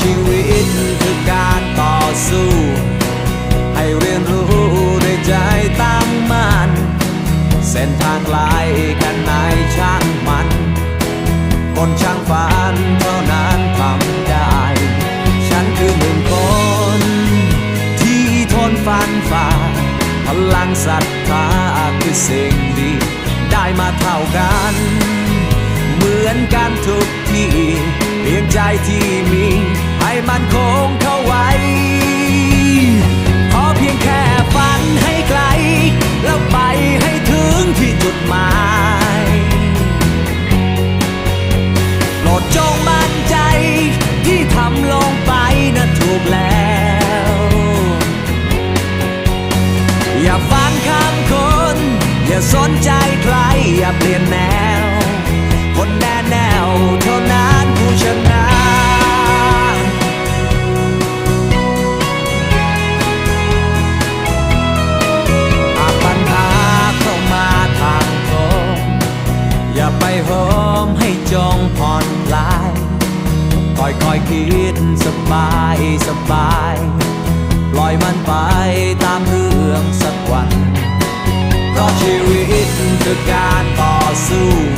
ชีวิตคือการต่อสู้ ให้เรียนรู้ด้วยใจตั้งมั่นเส้นทางไกลแค่ไหนช่างมัน คนช่างฝันเท่านั้นทำได้ ฉันคือหนึ่งคน ที่ทนฟันฝ่า พลังศรัทธาคือสิ่งดี ได้มาเท่ากัน เหมือนกันทุกที่เพียงใจที่มี ให้มันคงเข้าไว้ ขอเพียงแค่ฝันให้ไกล แล้วไปให้ถึงที่จุดหมายโปรดจงมั่นใจที่ทำลงไปนะถูกแล้ว อย่าฟังคำคน อย่าสนใจใคร อย่าเปลี่ยนแนว คนแน่แนวเท่านั้น อยคิดสบายสบายปล่อยมันไปตามเรื่องสักวัน เพราะชีวิตคือการต่อสู้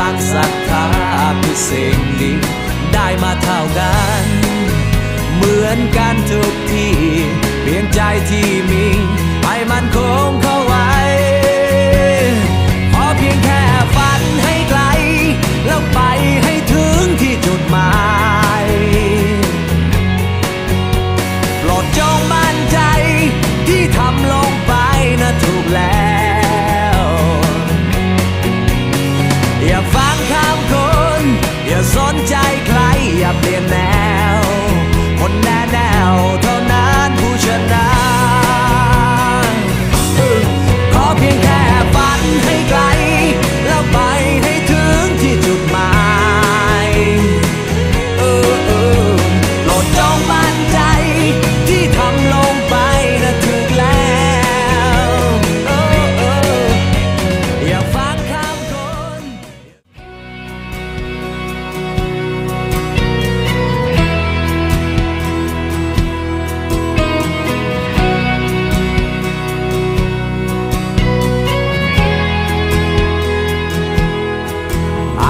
ลังศรัทธาคือสิ่งดีได้มาเท่ากัน เหมือนกันทุกที่ เพียงใจที่มีให้มันคง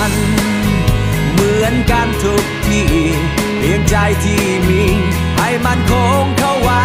กัน เหมือนกันทุกที่เพียงใจที่มี ให้มันคงเข้าไว้